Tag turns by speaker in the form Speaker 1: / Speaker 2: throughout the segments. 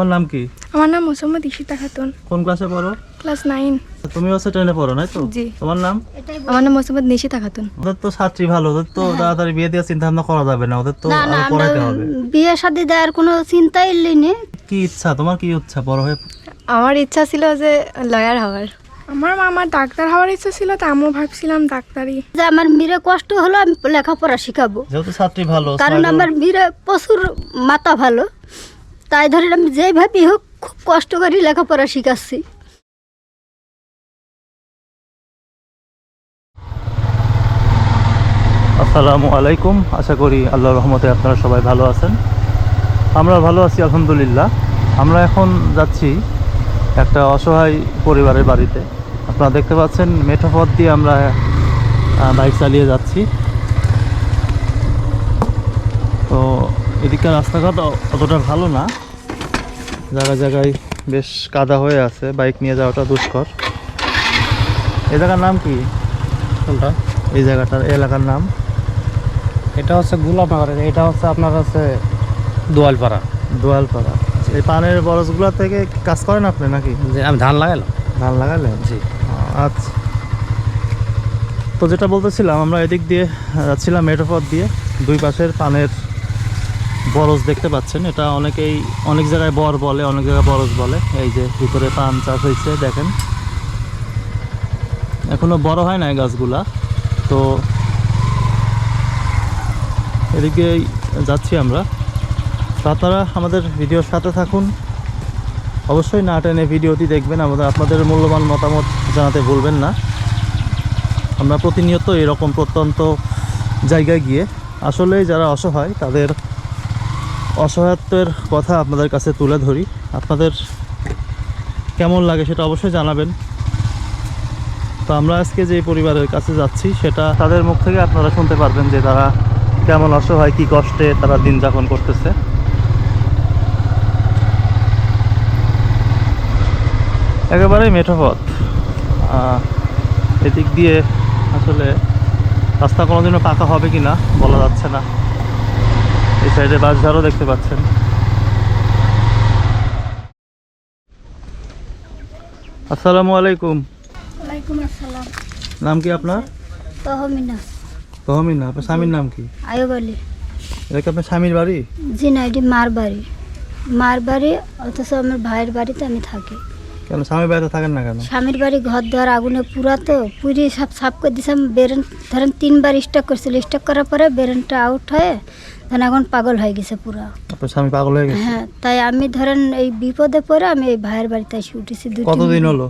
Speaker 1: তোমার নাম কি?
Speaker 2: আমার নাম মোসাম্মদ ইশিতা খাতুন।
Speaker 1: কোন ক্লাসে পড়ো?
Speaker 2: ক্লাস নাইন
Speaker 1: তুমি হচ্ছে ট্রেনে পড়ো নাই তো?
Speaker 2: জি।
Speaker 1: তোমার নাম?
Speaker 2: আমার নাম মোসাম্মদ নিশিতা খাতুন।
Speaker 1: ওদের তো ছাত্রী ভালো ওদের তো তাড়াতাড়ি বিয়ে দিয়ে চিন্তা ভাবনা করা যাবে না ওদের তো
Speaker 3: হ্যাঁ। না না আরও
Speaker 1: পড়াইতে হবে।
Speaker 3: বিয়ে শাদি দেওয়ার কোনো চিন্তাই নেই
Speaker 1: কি ইচ্ছা? তোমার কি ইচ্ছা? বড় হয়ে
Speaker 2: আমার ইচ্ছা ছিল যে লয়ার হওয়ার। আমার মামার ডাক্তার হওয়ার ইচ্ছা ছিল তা আমিও ভাবছিলাম ডাক্তারি।
Speaker 3: যে আমার মেয়ের কষ্ট হলো আমি লেখাপড়া শিখাবো।
Speaker 1: যেহেতু ছাত্রী ভালো
Speaker 3: কারণ আমার মেয়ের প্রচুর মাথা ভালো। তাই ধরেন আমি যেভাবেই হোক খুব কষ্ট করে লেখাপড়া শিখাচ্ছি।
Speaker 1: আসসালামু আলাইকুম। আশা করি আল্লাহ রহমতে আপনারা সবাই ভালো আছেন। আমরা ভালো আছি, আলহামদুলিল্লাহ। আমরা এখন যাচ্ছি একটা অসহায় পরিবারের বাড়িতে। আপনারা দেখতে পাচ্ছেন মেঠো পথ দিয়ে আমরা বাইক চালিয়ে যাচ্ছি। তো এদিককার রাস্তাঘাট অতটা ভালো না। জায়গায় জায়গায় বেশ কাদা হয়ে আছে। বাইক নিয়ে যাওয়াটা দুষ্কর। এই জায়গার নাম কি?
Speaker 4: কোনটা?
Speaker 1: এই জায়গাটার এলাকার নাম?
Speaker 4: এটা হচ্ছে গোলাপনগরের এটা হচ্ছে আপনার হচ্ছে দোয়ালপাড়া।
Speaker 1: দোয়ালপাড়া। এই পানের বরজগুলো থেকে কাজ করেন আপনি নাকি?
Speaker 4: যে আমি ধান লাগাইলাম।
Speaker 1: ধান লাগালেন?
Speaker 4: জি।
Speaker 1: আচ্ছা। তো যেটা বলতেছিলাম আমরা এদিক দিয়ে যাচ্ছিলাম মেঠোপথ দিয়ে দুই পাশের পানের বরজ দেখতে পাচ্ছেন। এটা অনেকেই অনেক জায়গায় বর বলে, অনেক জায়গায় বরজ বলে। এই যে ভিতরে পান চাষ হয়েছে, দেখেন। এখনও বড় হয় নাই গাছগুলা। তো এদিকে যাচ্ছি আমরা। তো আপনারা আমাদের ভিডিওর সাথে থাকুন। অবশ্যই না টেনে ভিডিওটি দেখবেন। আমাদের, আপনাদের মূল্যবান মতামত জানাতে ভুলবেন না। আমরা প্রতিনিয়ত এরকম প্রত্যন্ত জায়গায় গিয়ে, আসলে যারা অসহায়, তাদের অসহায়ত্বের কথা আপনাদের কাছে তুলে ধরি। আপনাদের কেমন লাগে সেটা অবশ্যই জানাবেন। তো আমরা আজকে যে পরিবারের কাছে যাচ্ছি সেটা তাদের মুখ থেকে আপনারা শুনতে পারবেন যে তারা কেমন অসহায় কী কষ্টে তারা দিন যাপন করতেছে। একেবারেই মেঠো পথ। আহ, এদিক দিয়ে আসলে রাস্তা কোনোদিনও পাকা হবে কি না বলা যাচ্ছে না। এই সাইডে বাসঝাড়ও দেখতে পাচ্ছেন। আসসালামু আলাইকুম।
Speaker 3: ওয়ালাইকুম আসসালাম।
Speaker 1: নাম কি আপনার?
Speaker 3: তহমিনা।
Speaker 1: তহমিনা আপনার স্বামীর নাম কি?
Speaker 3: আয়ুব আলী।
Speaker 1: এটা কি আপনার স্বামীর বাড়ি?
Speaker 3: জি না এটি মার বাড়ি। মার বাড়ি অথচ আমার ভাইয়ের বাড়িতে আমি থাকি।
Speaker 1: কেন স্বামীর বাড়িতে থাকেন না কেন?
Speaker 3: স্বামীর বাড়ি ঘর দেওয়ার আগুনে পুরা তো পুরি সব সাফ করে দিয়েছিলাম বেরেন ধরেন তিনবার স্টক করছিল। স্টক করার পরে বেরেনটা আউট হয়ে ধরেন এখন পাগল হয়ে গেছে পুরা।
Speaker 1: আপনার স্বামী পাগল হয়ে গেছে?
Speaker 3: হ্যাঁ তাই আমি ধরেন এই বিপদে পড়ে আমি এই ভাইয়ের বাড়িতে এসে উঠেছি
Speaker 1: কতদিন হলো?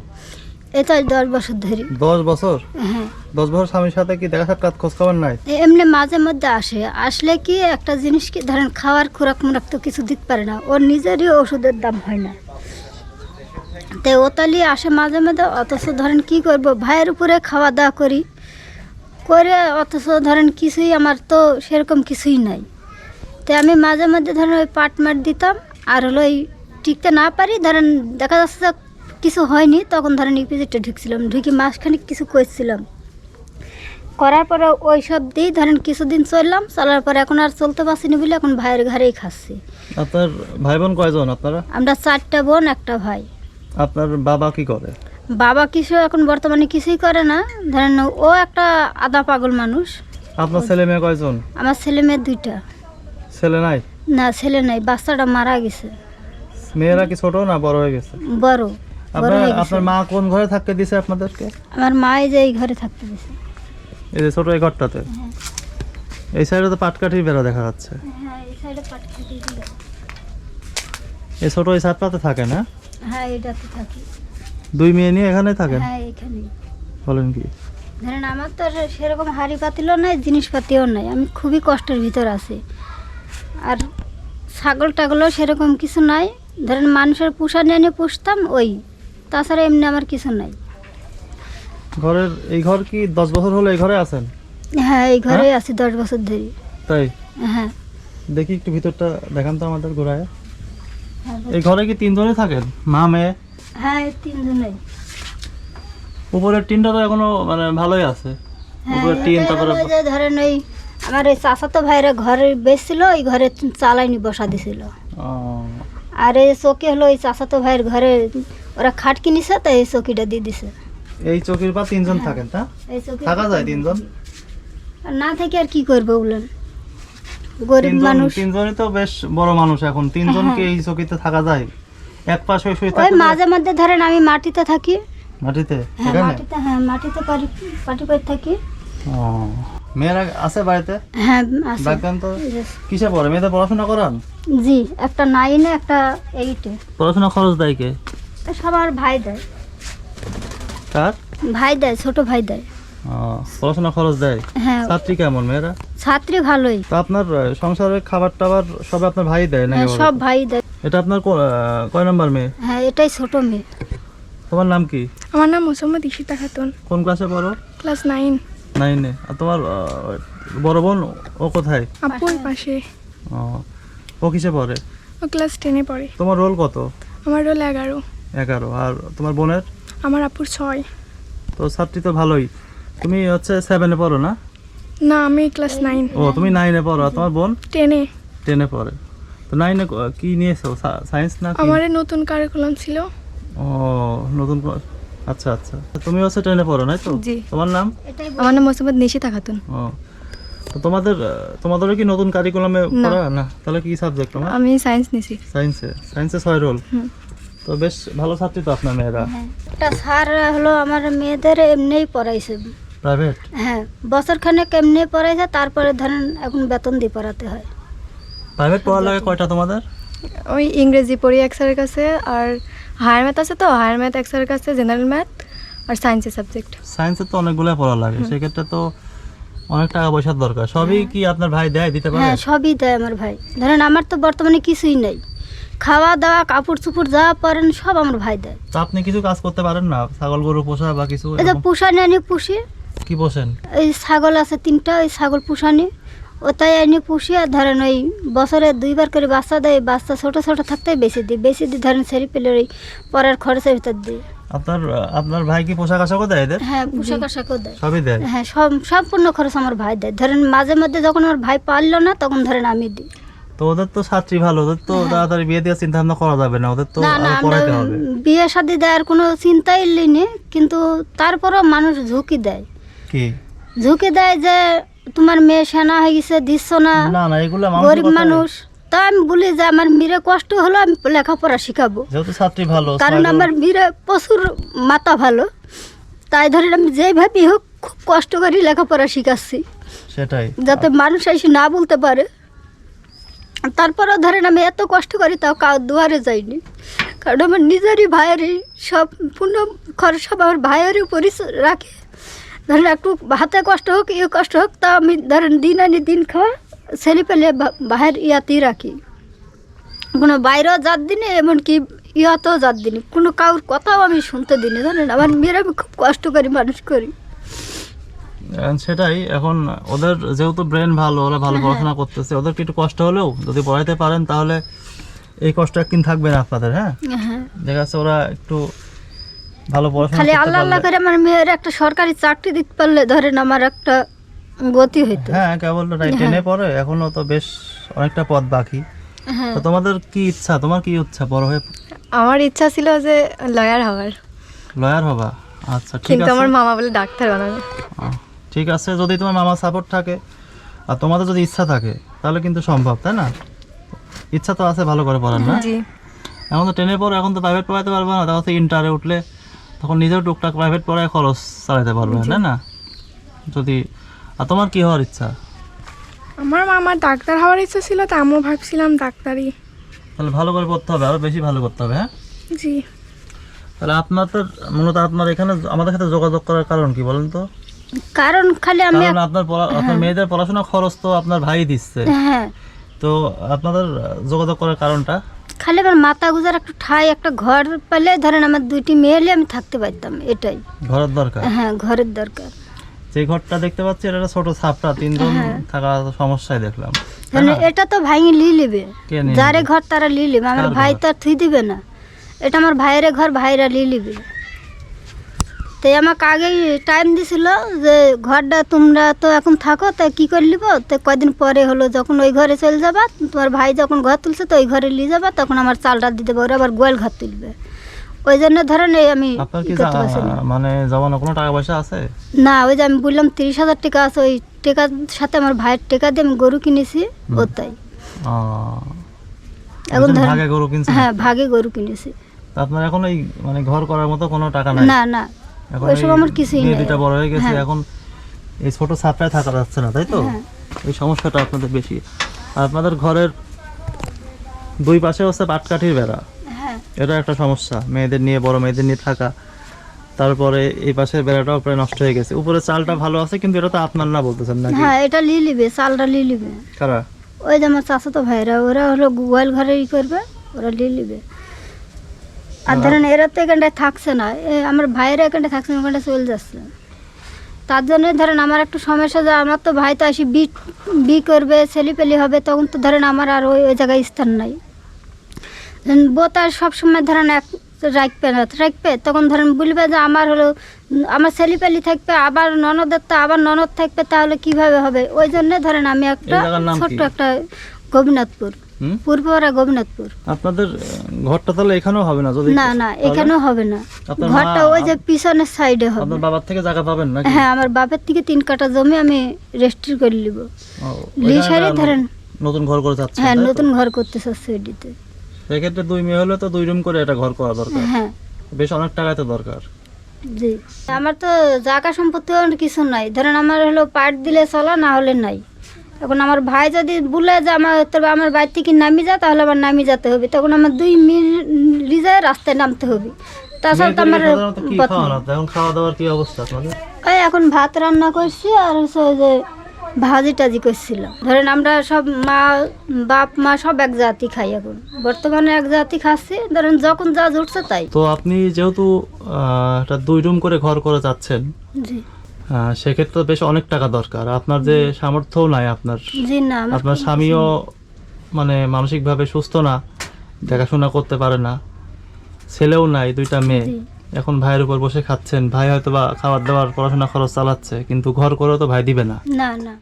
Speaker 3: আজ দশ বছর ধরে।
Speaker 1: দশ বছর?
Speaker 3: হ্যাঁ।
Speaker 1: দশ বছর স্বামীর সাথে কি দেখা সাক্ষাৎ খোঁজ খবর নাই
Speaker 3: এমনি মাঝে মধ্যে আসে। আসলে কি একটা জিনিস কি ধরেন খাওয়ার খোরাক মোরাক তো কিছু দিতে পারে না। ওর নিজেরই ওষুধের দাম হয় না। তাই ওতালি আসে মাঝে মাঝে অথচ ধরেন কি করব? ভাইয়ের উপরে খাওয়া দাওয়া করি। করে অথচ ধরেন কিছুই আমার তো সেরকম কিছুই নাই। তাই আমি মাঝে মধ্যে ধরেন ওই পাট মাট দিতাম আর হলো ওই টিকতে না পারি ধরেন দেখা যাচ্ছে কিছু হয়নি তখন ধরেন ইপিজিটে ঢুকছিলাম ঢুকি মাসখানিক কিছু করছিলাম করার পরে ওই সব দিয়েই ধরেন কিছুদিন চললাম চলার পরে এখন আর চলতে পারছিনি বলে এখন ভাইয়ের ঘরেই খাচ্ছি।
Speaker 1: আপনার ভাই বোন কয়জন আপনারা?
Speaker 3: আমরা চারটা বোন একটা ভাই।
Speaker 1: আপনার বাবা কি করে?
Speaker 3: বাবা কিছু এখন বর্তমানে কিছুই করে না ধরেন ও একটা আদা পাগল মানুষ।
Speaker 1: আপনার ছেলে মেয়ে কয়জন?
Speaker 3: আমার ছেলে মেয়ে দুইটা।
Speaker 1: ছেলে নাই?
Speaker 3: না ছেলে নাই বাচ্চাটা মারা গেছে।
Speaker 1: মেয়েরা কি ছোট না বড় হয়ে গেছে?
Speaker 3: বড় বড়
Speaker 1: আপনার আপনার মা কোন ঘরে থাকতে দিছে আপনাদেরকে?
Speaker 3: আমার মা এই যে এই ঘরে থাকতে দিছে।
Speaker 1: এই যে ছোট এই ঘরটাতে? এই সাইডে তো পাটকাঠির বেড়া দেখা যাচ্ছে।
Speaker 3: হ্যাঁ এই সাইডে পাট কেটে দিল
Speaker 1: এই ছোট এই সাতটাতে থাকে না?
Speaker 3: হ্যাঁ এটাতে থাকি।
Speaker 1: দুই মেয়ে নিয়ে এখানে থাকেন?
Speaker 3: হ্যাঁ এখানে।
Speaker 1: বলেন কি?
Speaker 3: ধরেন আমার তো সেরকম হাড়ি পাতিলও নাই জিনিসপাতিও নাই। আমি খুবই কষ্টের ভিতর আছি। আর ছাগল টাগলও সেরকম কিছু নাই। ধরেন মানুষের পোষা নিয়ে নিয়ে পুষতাম ওই। তাছাড়া এমনি আমার কিছু নাই।
Speaker 1: ঘরের এই ঘর কি দশ বছর হলো এই ঘরে আছেন?
Speaker 3: হ্যাঁ এই ঘরেই আছি দশ বছর ধরে।
Speaker 1: তাই?
Speaker 3: হ্যাঁ।
Speaker 1: দেখি একটু ভিতরটা দেখান তো আমাদের ঘোরায় এই ঘরে কি তিনজনই থাকেন? মা মেয়ে?
Speaker 3: হ্যাঁ তিনজনেই।
Speaker 1: উপরের টিনটা তো এখনও মানে ভালোই আছে।
Speaker 3: উপরের
Speaker 1: উপরে টিন তারপরে
Speaker 3: ধরেন ওই আমার এই চাচাতো ভাইরা ঘরে বেচছিল ওই ঘরে চালাইনি বসা দিছিল। আর এই চৌকি হলো ওই চাচাতো ভাইয়ের ঘরে ওরা খাট কিনেছে তাই এই চৌকিটা দিয়ে দিছে।
Speaker 1: এই চৌকির পা তিনজন থাকেন তা?
Speaker 3: এই চৌকি
Speaker 1: থাকা যায় তিনজন।
Speaker 3: না থেকে আর কি করব বলেন? গরিব মানুষ।
Speaker 1: তিনজনই তো বেশ বড় মানুষ এখন। তিনজনকে এই চৌকিতে থাকা যায়? এক পাশ হয়ে শুয়ে থাকতে
Speaker 3: মাঝে মধ্যে ধরেন আমি মাটিতে থাকি।
Speaker 1: মাটিতে?
Speaker 3: হ্যাঁ মাটিতে হ্যাঁ মাটিতে পাটি করে থাকি।
Speaker 1: ও। মেয়েরা আছে বাড়িতে?
Speaker 3: হ্যাঁ আছে।
Speaker 1: ডাকবেন তো? কিসে পড়ে? মেয়েদের পড়াশোনা করান?
Speaker 3: জি একটা নাইনে একটা এইটে
Speaker 1: পড়াশোনা খরচ দেয় কে?
Speaker 3: সবার ভাই দেয়।
Speaker 1: কার?
Speaker 3: ভাই দেয় ছোট ভাই দেয়।
Speaker 1: পড়াশোনা খরচ দেয়?
Speaker 3: হ্যাঁ।
Speaker 1: ছাত্রী কেমন মেয়েরা?
Speaker 3: ছাত্রী ভালোই।
Speaker 1: তো আপনার সংসারের খাবার টাবার সব আপনার ভাই দেয় নাকি
Speaker 3: হ্যাঁ সব ভাই দেয়।
Speaker 1: এটা আপনার কয় নাম্বার মেয়ে?
Speaker 3: হ্যাঁ এটাই ছোট মেয়ে।
Speaker 1: তোমার নাম কি?
Speaker 2: আমার নাম মোসাম্মদ ইশিতা খাতুন।
Speaker 1: কোন ক্লাসে পড়ো?
Speaker 2: ক্লাস নাইন
Speaker 1: নাইনে। আর তোমার বড় বোন ও কোথায়?
Speaker 2: আপুর পাশে।
Speaker 1: ও, ও কিসে পড়ে?
Speaker 2: ও ক্লাস টেনে পড়ে।
Speaker 1: তোমার রোল কত?
Speaker 2: আমার রোল এগারো।
Speaker 1: এগারো। আর তোমার বোনের?
Speaker 2: আমার আপুর ছয়।
Speaker 1: তো ছাত্রী তো ভালোই। তুমি হচ্ছে সেভেনে পড়ো না?
Speaker 2: না আমি ক্লাস নাইন
Speaker 1: ও তুমি নাইনে পড়ো। আর তোমার বোন?
Speaker 2: টেনে।
Speaker 1: টেনে পড়ে। তো নাইনে কি নিয়েছো? সায়েন্স না?
Speaker 2: আমার নতুন কারিকুলাম ছিল।
Speaker 1: ও নতুন আচ্ছা আচ্ছা। তুমি হচ্ছে টেনে পড়ো নাই তো?
Speaker 2: জি।
Speaker 1: তোমার নাম?
Speaker 2: আমার নাম মোসাম্মদ নিশিতা খাতুন
Speaker 1: ও। তো তোমাদের আহ, তোমাদেরও কি নতুন কারিকুলামে। পড়া? না। তাহলে কি সাবজেক্ট তোমার?
Speaker 2: আমি সায়েন্স নিছি।
Speaker 1: সায়েন্সে সায়েন্সে ছয় রোল তো বেশ ভালো ছাত্রী তো আপনার মেয়েরা।
Speaker 3: হ্যাঁ। একটা স্যার হলো আমার মেয়েদের এমনিই পড়াইছে।
Speaker 1: প্রাইভেট
Speaker 3: হ্যাঁ। বছর খানেক এমনি পড়াইছে তারপরে ধরেন এখন বেতন দিয়ে পড়াতে হয়।
Speaker 1: প্রাইভেট পড়ার লাগে কয়টা তোমাদের?
Speaker 2: ওই ইংরেজি পড়ি এক স্যারের কাছে আর হায়ার ম্যাথ আছে তো? হায়ার ম্যাথ এক কাছে জেনারেল ম্যাথ আর সায়েন্সের সাবজেক্ট
Speaker 1: সায়েন্সে তো অনেকগুলো পড়া লাগে। সেক্ষেত্রে তো অনেক টাকা পয়সার দরকার। সবই কি আপনার ভাই দেয় দিতে পারে?
Speaker 3: হ্যাঁ সবই দেয় আমার ভাই। ধরেন আমার তো বর্তমানে কিছুই নেই। খাওয়া দাওয়া কাপড় চুপড় যা পরেন সব আমার ভাই দেয়।
Speaker 1: তো আপনি কিছু কাজ করতে পারেন না? ছাগল গরু পোষা বা কিছু
Speaker 3: এই যে? পুষানি আনি পুষি।
Speaker 1: কি পোষেন?
Speaker 3: এই ছাগল আছে তিনটা এই ছাগল পোষা পুষানি ওটাই আনি পুষি আর ধরেন ওই বছরে দুইবার করে বাচ্চা দেয় বাচ্চা ছোট ছোট থাকতেই বেশি দিই। বেশি দিই ধরেন সেরি পেলে ওই পরের খরচের ভিতর দিই।
Speaker 1: আপনার আপনার ভাই কি পোশাক আশাকও দেয় এদের?
Speaker 3: হ্যাঁ পোশাক আশাকও দেয়।
Speaker 1: সবই দেয়?
Speaker 3: হ্যাঁ সব সম্পূর্ণ খরচ আমার ভাই দেয়। ধরেন মাঝে মধ্যে যখন আমার ভাই পারল না তখন ধরেন আমি দিই।
Speaker 1: তো ওদের তো ছাত্রী ভালো ওদের তো তাড়াতাড়ি বিয়ে দেওয়ার চিন্তা ভাবনা করা যাবে না ওদের তো
Speaker 3: হ্যাঁ।
Speaker 1: হবে।
Speaker 3: বিয়ে শাদি দেওয়ার কোনো চিন্তাই লিনি কিন্তু তারপরও মানুষ ঝুঁকি দেয়।
Speaker 1: কি?
Speaker 3: ঝুঁকি দেয় যে তোমার মেয়ে সেনা হয়ে গেছে দিচ্ছ না?
Speaker 1: না না এগুলো
Speaker 3: গরিব মানুষ। তা আমি বলি যে আমার মেয়ের কষ্ট হলো আমি লেখাপড়া শিখাবো।
Speaker 1: যেহেতু ছাত্রী ভালো
Speaker 3: কারণ আমার মেয়ের প্রচুর মাথা ভালো। তাই ধরেন আমি যেইভাবেই হোক খুব কষ্ট করে লেখাপড়া শিখাচ্ছি।
Speaker 1: সেটাই।
Speaker 3: যাতে মানুষ এসে না বলতে পারে। তারপরেও ধরেন আমি এত কষ্ট করি তাও কাউ দুয়ারে যাইনি। কারণ আমার নিজেরই ভাইয়েরই সব পূর্ণ খরচ সব আমার ভাইয়েরই উপরই রাখে। ধরেন একটু হাতে কষ্ট হোক ইয়ে কষ্ট হোক তা আমি ধরেন দিন আনি দিন খাওয়া ছেলে পেলে বাহির ইয়াতেই রাখি। কোনো বাইরেও যার দিনে এমনকি ইয়াতেও যার দিনে। কোনো কাউর কথাও আমি শুনতে দিনে জানেন আমার মেয়ের আমি খুব কষ্ট করি মানুষ করি।
Speaker 1: সেটাই। এখন ওদের যেহেতু ব্রেন ভালো ওরা
Speaker 3: হ্যাঁ।
Speaker 1: ভালো পড়াশোনা করতেছে ওদের কি একটু কষ্ট হলেও যদি পড়াইতে পারেন তাহলে এই কষ্ট একদিন থাকবে না আপনাদের হ্যাঁ?
Speaker 3: হ্যাঁ।
Speaker 1: দেখা যাচ্ছে ওরা একটু ভালো পড়াশোনা
Speaker 3: খালি আল্লাহ আল্লাহ করে আমার মেয়ের একটা সরকারি চাকরি দিতে পারলে ধরেন আমার একটা গতি হইতো।
Speaker 1: হ্যাঁ কেবল টেনে পড়ে এখনও তো বেশ অনেকটা পথ বাকি।
Speaker 3: হ্যাঁ।
Speaker 1: তো তোমাদের কি ইচ্ছা? তোমার কি ইচ্ছা বড় হয়ে?
Speaker 2: আমার ইচ্ছা ছিল যে লয়ার হওয়ার।
Speaker 1: লয়ার হবা? আচ্ছা ঠিক
Speaker 2: কিন্তু
Speaker 1: আছে।
Speaker 2: আমার মামা বলে ডাক্তার বানাবে।
Speaker 1: ঠিক আছে যদি তোমার মামা সাপোর্ট থাকে আর তোমাদের যদি ইচ্ছা থাকে তাহলে কিন্তু সম্ভব তাই না? ইচ্ছা তো আছে ভালো করে পড়ার না? এখন তো টেনে পড়ে এখন তো প্রাইভেট পড়াতে পারবে না তখন তো ইন্টারে উঠলে তখন নিজেও টুকটাক প্রাইভেট পড়ায় খরচ চালাতে পারবে তাই না? যদি আর তোমার কি হওয়ার ইচ্ছা?
Speaker 2: আমার মামার ডাক্তার হওয়ার ইচ্ছা ছিল তা আমিও ভাবছিলাম ডাক্তারই
Speaker 1: তাহলে ভালো করে পড়তে হবে আরও বেশি ভালো করতে হবে হ্যাঁ?
Speaker 2: জি।
Speaker 1: তাহলে আপনার তো মূলত আপনার এখানে আমাদের সাথে যোগাযোগ করার কারণ কি বলেন তো?
Speaker 3: কারণ খালি আমি
Speaker 1: কারণ আপনার আপনার মেয়েদের পড়াশোনা খরচ তো আপনার ভাই দিচ্ছে।
Speaker 3: হ্যাঁ।
Speaker 1: তো আপনাদের যোগাযোগ করার কারণটা?
Speaker 3: খালি আমার মাথা গুজার একটু ঠাই একটা ঘর পেলে ধরেন আমার দুইটি মেয়ে হলে আমি থাকতে পারতাম এটাই।
Speaker 1: ঘরের দরকার?
Speaker 3: হ্যাঁ ঘরের দরকার।
Speaker 1: যে ঘরটা দেখতে পাচ্ছি এটা একটা ছোট ছাপটা তিনজন থাকা সমস্যায় দেখলাম।
Speaker 3: মানে এটা তো ভাঙি লি লিবে যারে ঘর তারা লি লিবে আমার ভাই তো আর থুই দিবে না। এটা আমার ভাইয়ের ঘর ভাইরা লি লিবে তাই আমাকে আগেই টাইম দিছিল যে ঘরটা তোমরা তো এখন থাকো তা কি করে নিব? তো কয়দিন পরে হলো যখন ওই ঘরে চলে যাবা তোমার ভাই যখন ঘর তুলছে তো ওই ঘরে নিয়ে যাবা তখন আমার চালটা দিতে ওরা আবার গোয়াল ঘর তুলবে। ওই জন্য ধরেন এই আমি।
Speaker 1: মানে জমানো কোনো টাকা পয়সা আছে?
Speaker 3: না ওই যে আমি বললাম তিরিশ হাজার টাকা আছে ওই টাকার সাথে আমার ভাইয়ের টাকা দিয়ে আমি গরু কিনেছি ও তাই। এখন
Speaker 1: ভাগে গরু কিনছেন?
Speaker 3: হ্যাঁ ভাগে গরু কিনেছি।
Speaker 1: আপনার এখন এই মানে ঘর করার মতো কোনো টাকা নাই?
Speaker 3: না না।
Speaker 1: এখন
Speaker 3: ওইসব আমার কিছুই নেই।
Speaker 1: বড় হয়ে গেছে
Speaker 3: হ্যাঁ।
Speaker 1: এখন এই ছোট থাকা যাচ্ছে না তাই তো?
Speaker 3: হ্যাঁ।
Speaker 1: এই সমস্যাটা আপনাদের বেশি। আপনাদের ঘরের দুই পাশে হচ্ছে পাটকাঠির বেড়া।
Speaker 3: হ্যাঁ।
Speaker 1: এটা একটা সমস্যা মেয়েদের নিয়ে বড় মেয়েদের নিয়ে থাকা। তারপরে এই পাশের বেড়াটাও প্রায় নষ্ট হয়ে গেছে। উপরে চালটা ভালো আছে কিন্তু এটা তো আপনার না বলতেছেন নাকি?
Speaker 3: হ্যাঁ এটা নিবে চালটা নিবে।
Speaker 1: কারা?
Speaker 3: ওই যে আমার চাচাতো ভাইরা ওরা হলো গোয়াল ঘরে ই করবে ওরা নিবে। আর ধরেন এরা তো এখানটায় থাকছে না এ আমার ভাইয়েরা এখানটায় থাকছে না ওখানটা চলে যাচ্ছে তার জন্য ধরেন আমার একটু সমস্যা যে আমার তো ভাই তো আসি বি বি করবে ছেলেপেলি হবে তখন তো ধরেন আমার আর ওই ওই জায়গায় স্থান নাই বোতার সবসময় ধরেন এক রাখবে না রাখবে তখন ধরেন বলবে যে আমার হলো আমার ছেলেপেলি থাকবে আবার ননদের তো আবার ননদ থাকবে তাহলে কীভাবে হবে ওই জন্য ধরেন আমি একটা? ছোট্ট একটা গোবিনাথপুর? পূর্বরা গোবিনাথপুর।
Speaker 1: আপনাদের ঘরটা তাহলে এখানেও হবে না যদি
Speaker 3: না না এখানেও হবে না। ঘরটা ওই যে পিছনের সাইডে হবে।
Speaker 1: আপনার বাবার থেকে জায়গা পাবেন নাকি?
Speaker 3: হ্যাঁ আমার বাপের থেকে তিন কাটা জমি আমি রেজিস্ট্রি করে নিব।
Speaker 1: একটা
Speaker 3: ধরেন
Speaker 1: নতুন ঘর করে যাচ্ছে
Speaker 3: হ্যাঁ নতুন ঘর করতে চাচ্ছে এডিতে
Speaker 1: সেক্ষেত্রে দুই মেয়ে হলে তো দুই রুম করে এটা ঘর করা দরকার।
Speaker 3: হ্যাঁ।
Speaker 1: বেশ অনেক টাকায় তো দরকার।
Speaker 3: জি। আমার তো জায়গা সম্পত্তি কিছু নাই। ধরেন আমার হলো পাট দিলে চলা না হলে নাই। এখন আমার ভাই যদি বলে যে আমার তবে আমার বাড়ি থেকে নামি যা তাহলে আমার নামি যেতে হবে। তখন আমার দুই মিলিজে রাস্তায় নামতে হবে। তাছাড়া তো আমার?
Speaker 1: খাওয়া দাওয়ার কি অবস্থা
Speaker 3: ওই এখন ভাত রান্না করছি আর হচ্ছে যে ভাজি টাজি করছিলাম। ধরেন আমরা সব মা বাপ মা সব এক জাতি খাই এখন। বর্তমানে এক জাতি খাচ্ছি। ধরেন যখন যা জুটছে তাই।
Speaker 1: তো আপনি যেহেতু একটা দুই রুম করে ঘর করে যাচ্ছেন
Speaker 3: জি।
Speaker 1: সেক্ষেত্রে বেশ অনেক টাকা দরকার। আপনার যে সামর্থ্যও নাই আপনার। আপনার স্বামীও মানে মানসিকভাবে সুস্থ না দেখাশোনা করতে পারে না। ছেলেও নাই দুইটা মেয়ে। এখন ভাইয়ের উপর বসে খাচ্ছেন ভাই হয়তো বা খাবার দাবার পড়াশোনা খরচ চালাচ্ছে কিন্তু ঘর করেও তো ভাই দিবে না।
Speaker 3: না না।